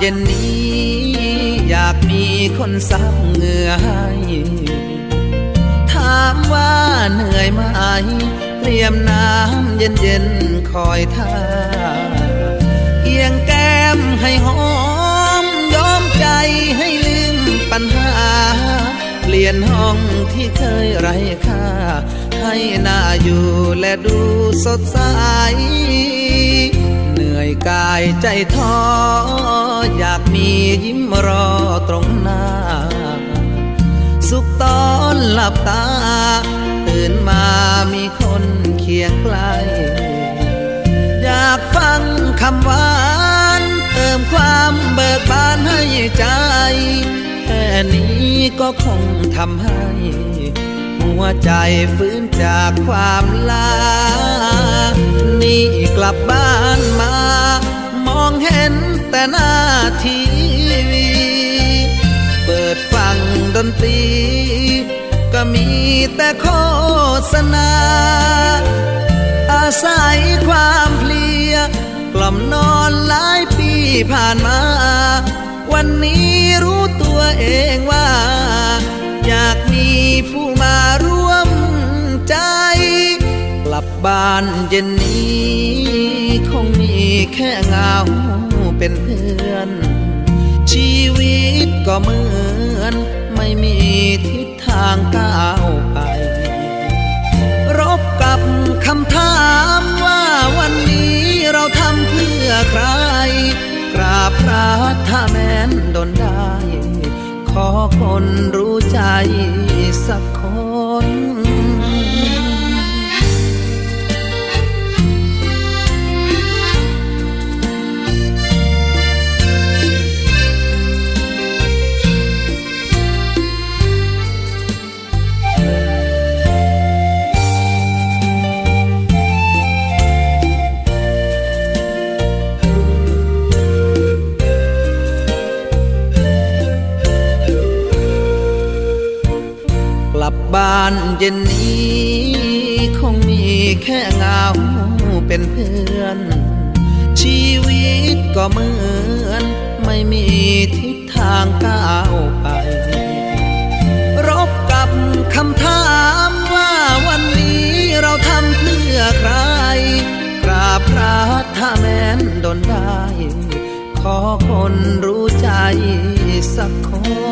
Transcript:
เย็นนี้ อยากมีคนซับเหงื่อให้ถามว่าเหนื่อยไหมเตรียมน้ำเย็นๆคอยท่าเอียงแก้มให้หอมยอมใจให้ลืมปัญหา เปลี่ยนห้องที่เคยไร้ค่า ให้น่าอยู่และดูสดใส อยกายใจท้ออยากมียิ้มรอตรงหน้า สุขตอนหลับตา ตื่นมามีคนเคียงใกล้ อยากฟังคำหวานเติมความเบิกบานให้ใจ แค่นี้ก็คงทำให้ หัวใจฟื้นจากความลา นี่กลับบ้าน แต่โฆษณา อาศัยความเพลีย กล่อมนอนหลายปีผ่านมา วันนี้รู้ตัวเองว่า อยากมีผู้มาร่วมใจ กลับบ้านเย็นนี้คงมีแค่เงาเป็นเพื่อน ชีวิตก็เหมือน ม่มีทิศทางก้าวไป รบกับคำถามว่าวันนี้เราทำเพื่อใคร กราบพระถ้าแม้นดนได้ ขอคนรู้ใจสักคน บ้านเย็นนี้คงมีแค่เงาเป็นเพื่อน ชีวิตก็เหมือน ไม่มีทิศทางก้าวไป รบกับคำถามว่าวันนี้เราทำเพื่อใคร กราบพระถ้าแม้นดนได้ ขอคนรู้ใจสักคน